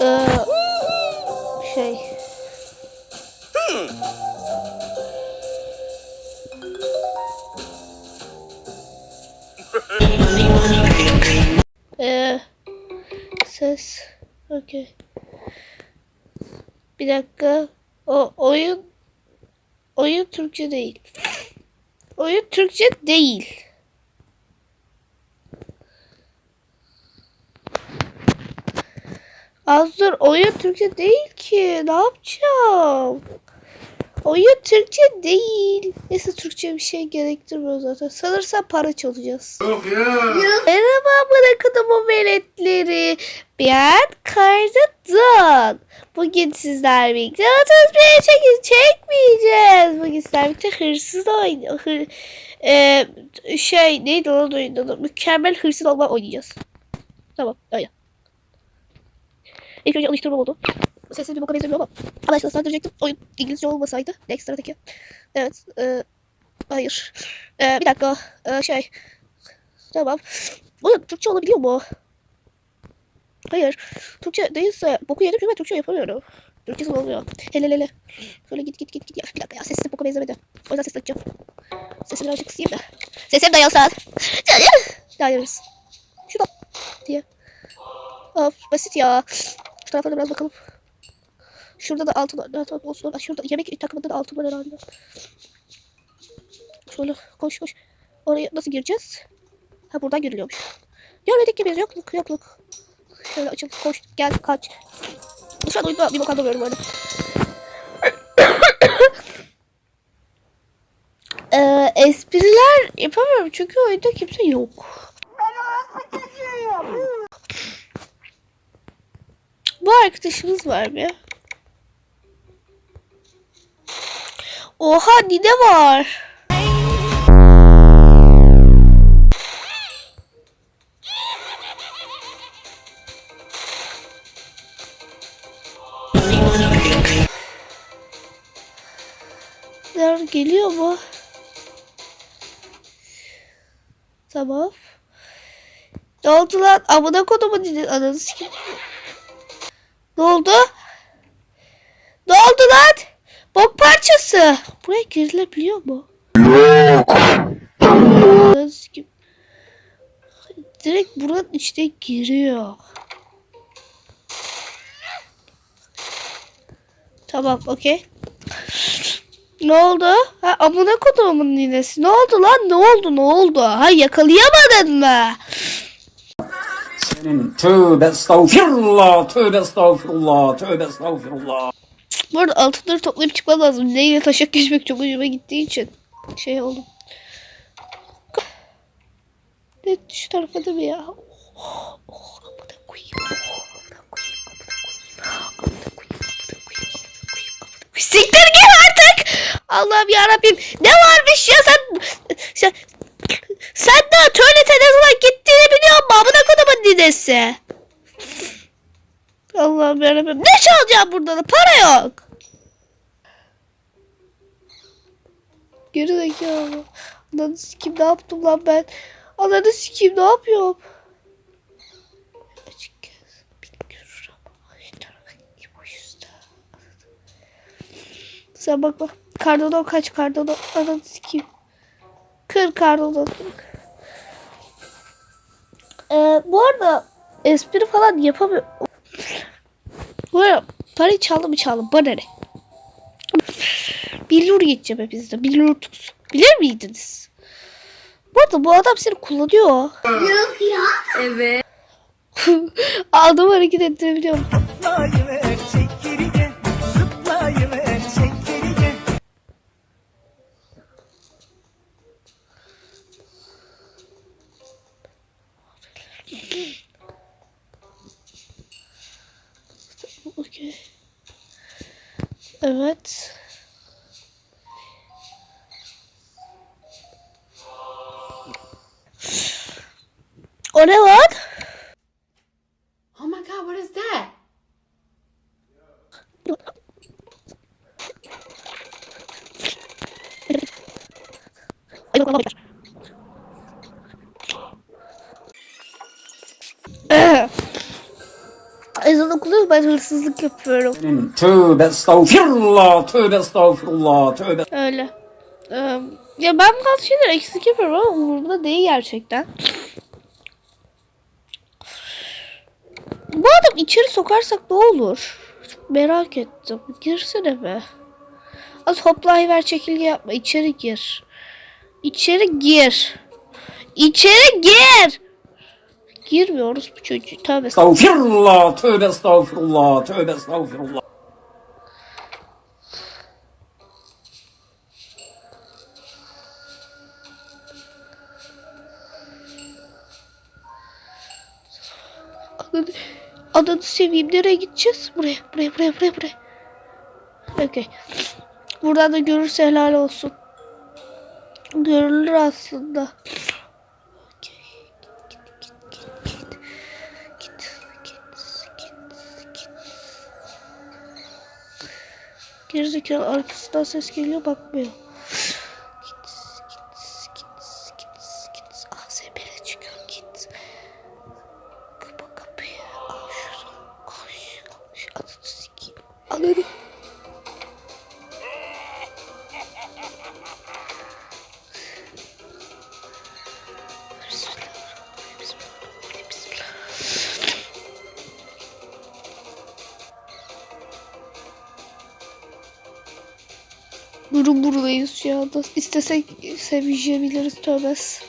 Ee, şey. Ee, ses. Okey. Bir dakika. O oyun oyun Türkçe değil. Oyun Türkçe değil. Az dur oyun Türkçe değil ki. Ne yapacağım? Oyun Türkçe değil. Neyse Türkçe bir şey gerektirmiyor zaten. Sanırsam para çalacağız. Merhaba bırakın bu veletleri. Ben Kardadan. Bugün sizler birlikte 31 çekin çekmeyeceğiz. Bugün sizler birlikte hırsız oynuyor. Hır, Ee, şey neydi onun oyunu? Mükemmel hırsız olma oynayacağız. Tamam öyle. İlk önce alıştırma oldu. Sesli bir boka benzemiyor ama. Arkadaşlar sandıracaktım. Oyun İngilizce olmasaydı. Next sıradaki. Evet. E, hayır. E, bir dakika. E, şey. Tamam. Bu Türkçe olabiliyor mu? Hayır. Türkçe değilse boku yedim çünkü ben Türkçe yapamıyorum. Türkçesi olmuyor. Hele hele. Şöyle git git git git. Ya, bir dakika ya sesi boka benzemedi. O yüzden ses açacağım. Sesi birazcık kısayım da. Sesim dayansın. Dayanırız. Şurada diye. Of basit ya. Şu tarafa da biraz bakalım. Şurada da altın olsun. Şurada yemek takımında da altın var herhalde. Şöyle koş koş. Oraya nasıl gireceğiz? Ha buradan giriliyormuş. Görmedik ki biz yokluk yokluk. Şöyle açıl koş gel kaç. Şu an oyunda bir bok anlamıyorum öyle. Ee, espriler yapamıyorum çünkü oyunda kimse yok. Bu arkadaşımız var bir. Oha Nide var. Geliyor mu? Tamam. Ne oldu lan? Amına kodumu dedin ananı sikim. Ne oldu? Ne oldu lan? Bok parçası. Buraya girilebiliyor mu? Yok. Direkt buranın içine giriyor. Tamam, okey. Ne oldu? Ha amına kodumun ninesi. Ne oldu lan? Ne oldu? Ne oldu? Ha yakalayamadın mı? Senin tövbe estağfirullah, tövbe estağfirullah, tövbe estağfirullah. Bu arada altınları toplayıp çıkmam lazım. Neyle taşak geçmek çok hoşuma gittiği için. Şey oldu. Ne şu tarafa da mı ya? Oh, oh, amına koyayım. Oh, amına koyayım, amına koyayım. Amına koyayım, amına koyayım, amına koyayım, amına koyayım. Siktir git artık! Allah'ım yarabbim. Ne varmış ya sen... Sen, ninesi. Allah'ım yarabbim. Ne çalacağım burada da? Para yok. Geri zekalı. Ananı sikeyim ne yaptım lan ben? Ananı sikeyim ne yapıyorum? Sen bak bak. Kaç kardano? Ananı sikeyim. Kır kardano. Ee, bu arada espri falan yapamıyorum. Bu arada parayı çaldı mı çaldı bana ne? Billur geçeceğim hepinizde. Billur tuz. Bilir miydiniz? Bu arada bu adam seni kullanıyor. Yok ya. Evet. Adam hareket ettirebiliyorum. Okey. Evet. O ne lan? Ezan okunuyor ben hırsızlık yapıyorum. Tövbe estağfirullah, tövbe estağfirullah, tövbe Öyle. Ee, ya ben bazı şeyler eksik yapıyorum ama umurumda değil gerçekten. Bu adam içeri sokarsak ne olur? Çok merak ettim. Girsene be. Az hoplayıver çekilge yapma. İçeri gir. İçeri gir. İçeri gir. Girmiyoruz bu çocuğu. Tövbe estağfirullah, tövbe estağfirullah, tövbe estağfirullah. Ananı, ananı seveyim. Nereye gideceğiz? Buraya, buraya, buraya, buraya, buraya. Okey. Buradan da görürse helal olsun. Görülür aslında. Gerizekalı arkasından ses geliyor bakmıyor. Burun buradayız ya. İstesek sevişebiliriz tövbes.